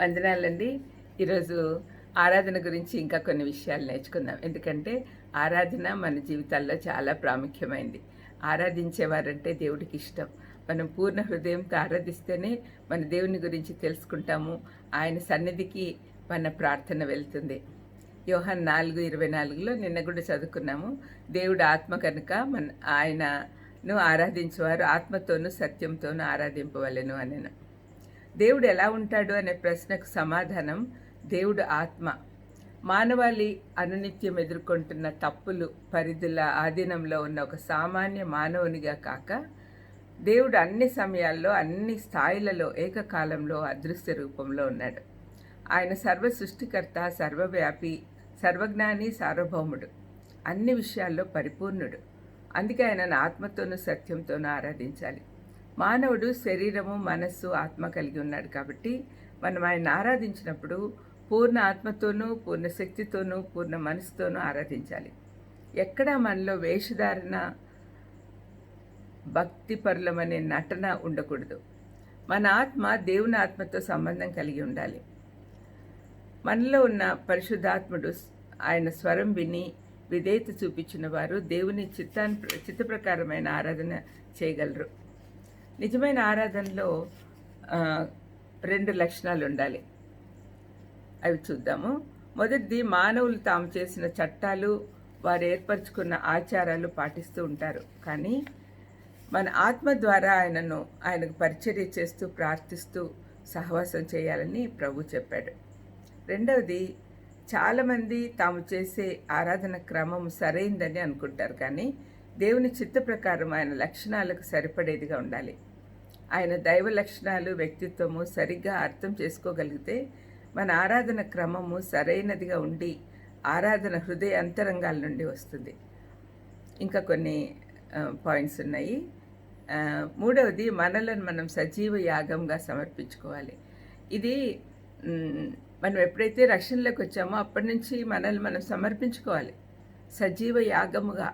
వందనాలండి. ఈరోజు ఆరాధన గురించి ఇంకా కొన్ని విషయాలు నేర్చుకుందాం. ఎందుకంటే ఆరాధన మన జీవితాల్లో చాలా ప్రాముఖ్యమైంది. ఆరాధించేవారంటే దేవుడికి ఇష్టం. మనం పూర్ణ హృదయంతో ఆరాధిస్తేనే మన దేవుని గురించి తెలుసుకుంటాము. ఆయన సన్నిధికి మన ప్రార్థన వెళ్తుంది. యోహన్ నాలుగు ఇరవై నాలుగులో నిన్న కూడా చదువుకున్నాము. దేవుడు ఆత్మ కనుక మన ఆయనను ఆరాధించేవారు ఆత్మతోనూ సత్యంతోనూ ఆరాధింపవలెను అనను. దేవుడు ఎలా ఉంటాడు అనే ప్రశ్నకు సమాధానం దేవుడు ఆత్మ. మానవాళి అనునిత్యం ఎదుర్కొంటున్న తప్పులు పరిధుల ఆధీనంలో ఉన్న ఒక సామాన్య మానవునిగా కాక దేవుడు అన్ని సమయాల్లో అన్ని స్థాయిలలో ఏకకాలంలో అదృశ్య రూపంలో ఉన్నాడు. ఆయన సర్వ సృష్టికర్త సర్వవ్యాపి సర్వజ్ఞాని సార్వభౌముడు. అన్ని విషయాల్లో పరిపూర్ణుడు. అందుకే ఆయనను ఆత్మతోనూ సత్యంతోనూ ఆరాధించాలి. మానవుడు శరీరము మనస్సు ఆత్మ కలిగి ఉన్నాడు కాబట్టి మనం ఆయన ఆరాధించినప్పుడు పూర్ణ ఆత్మతోనూ పూర్ణ శక్తితోనూ పూర్ణ మనసుతోనూ ఆరాధించాలి. ఎక్కడ మనలో వేషధారణ భక్తిపరులమనే నటన ఉండకూడదు. మన ఆత్మ దేవుని ఆత్మతో సంబంధం కలిగి ఉండాలి. మనలో ఉన్న పరిశుద్ధాత్ముడు ఆయన స్వరం విని విధేయత చూపించిన వారు దేవుని చిత్తాన్ని చిత్త ప్రకారమైన ఆరాధన చేయగలరు. నిజమైన ఆరాధనలో రెండు లక్షణాలు ఉండాలి. అవి చూద్దాము. మొదటిది మానవులు తాము చేసిన చట్టాలు వారు ఏర్పరచుకున్న ఆచారాలు పాటిస్తూ ఉంటారు. కానీ మన ఆత్మ ద్వారా ఆయనను ఆయనకు పరిచర్య చేస్తూ ప్రార్థిస్తూ సహవాసం చేయాలని ప్రభు చెప్పాడు. రెండవది చాలామంది తాము చేసే ఆరాధన క్రమం సరైందని అనుకుంటారు. కానీ దేవుని చిత్త ప్రకారం ఆయన లక్షణాలకు సరిపడేదిగా ఉండాలి. ఆయన దైవ లక్షణాలు వ్యక్తిత్వము సరిగ్గా అర్థం చేసుకోగలిగితే మన ఆరాధన క్రమము సరైనదిగా ఉండి ఆరాధన హృదయ అంతరంగాల నుండి వస్తుంది. ఇంకా కొన్ని పాయింట్స్ ఉన్నాయి. మూడవది మనలను మనం సజీవ యాగంగా సమర్పించుకోవాలి. ఇది మనం ఎప్పుడైతే రక్షణలోకి వచ్చామో అప్పటి నుంచి మనల్ని మనం సమర్పించుకోవాలి. సజీవ యాగముగా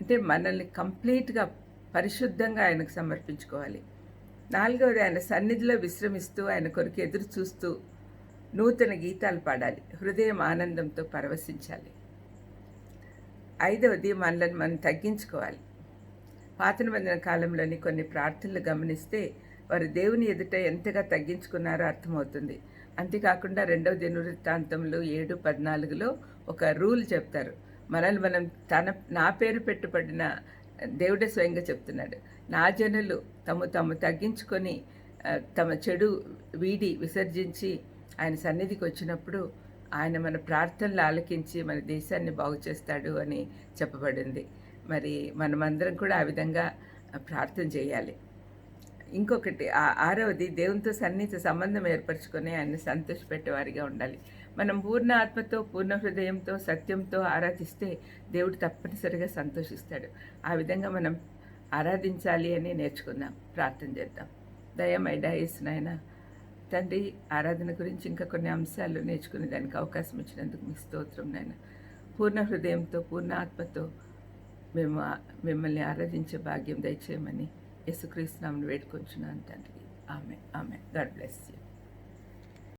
అంటే మనల్ని కంప్లీట్గా పరిశుద్ధంగా ఆయనకు సమర్పించుకోవాలి. నాలుగవది ఆయన సన్నిధిలో విశ్రమిస్తూ ఆయన కొరకు ఎదురు చూస్తూ నూతన గీతాలు పాడాలి. హృదయం ఆనందంతో పరవశించాలి. ఐదవది మనల్ని మనం తగ్గించుకోవాలి. పాత నిబంధన కాలంలోని కొన్ని ప్రార్థనలు గమనిస్తే వారు దేవుని ఎదుట ఎంతగా తగ్గించుకున్నారో అర్థమవుతుంది. అంతేకాకుండా రెండవ దినవృత్తాంతంలో ఏడు పద్నాలుగులో ఒక రూల్ చెప్తారు. మనల్ని మనం తన నా పేరు పెట్టుబడిన దేవుడే స్వయంగా చెప్తున్నాడు. నా జనులు తమ తాము తగ్గించుకొని తమ చెడు వీడి విసర్జించి ఆయన సన్నిధికి వచ్చినప్పుడు ఆయన మన ప్రార్థనలు ఆలకించి మన దేశాన్ని బాగు చేస్తాడు అని చెప్పబడింది. మరి మనమందరం కూడా ఆ విధంగా ప్రార్థన చేయాలి. ఇంకొకటి ఆరవది దేవునితో సన్నిహిత సంబంధం ఏర్పరచుకొని ఆయన సంతోషపెట్టేవారిగా ఉండాలి. మనం పూర్ణ ఆత్మతో పూర్ణ హృదయంతో సత్యంతో ఆరాధిస్తే దేవుడు తప్పనిసరిగా సంతోషిస్తాడు. ఆ విధంగా మనం ఆరాధించాలి అని నేర్చుకుందాం. ప్రార్థన చేద్దాం. దయమైడా నాయన తండ్రి ఆరాధన గురించి ఇంకా కొన్ని అంశాలు నేర్చుకునే దానికి అవకాశం ఇచ్చినందుకు మీ స్తోత్రం నాయన. పూర్ణ హృదయంతో పూర్ణ ఆత్మతో మేము మిమ్మల్ని ఆరాధించే భాగ్యం దయచేయమని యేసుక్రీస్తునామని వేడుకొంచున్నాను తండ్రి. ఆమె ఆమె గాడ్ బ్లెస్ యూ.